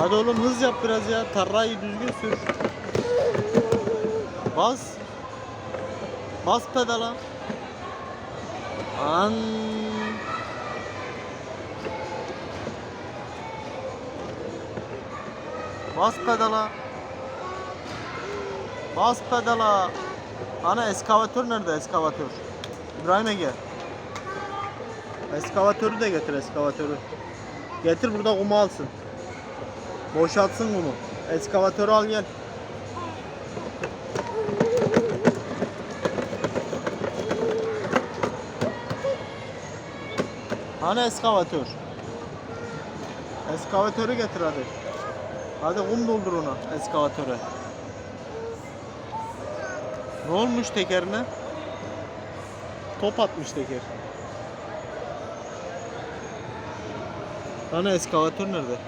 Hadi oğlum hız yap biraz ya. Tarrayı düzgün sür. Bas. Bas pedala. An. Bas pedala. Bas pedala. Ana eskavatör nerede eskavatör? İbrahim'e gel. Eskavatörü de getir eskavatörü. Getir burada kumu alsın. Boşaltsın kumu. Eskavatörü al gel. Hani eskavatör? Eskavatörü getir hadi. Hadi kum doldur ona eskavatöre. Ne olmuş tekerine? Top atmış teker. Hani eskavatör nerede?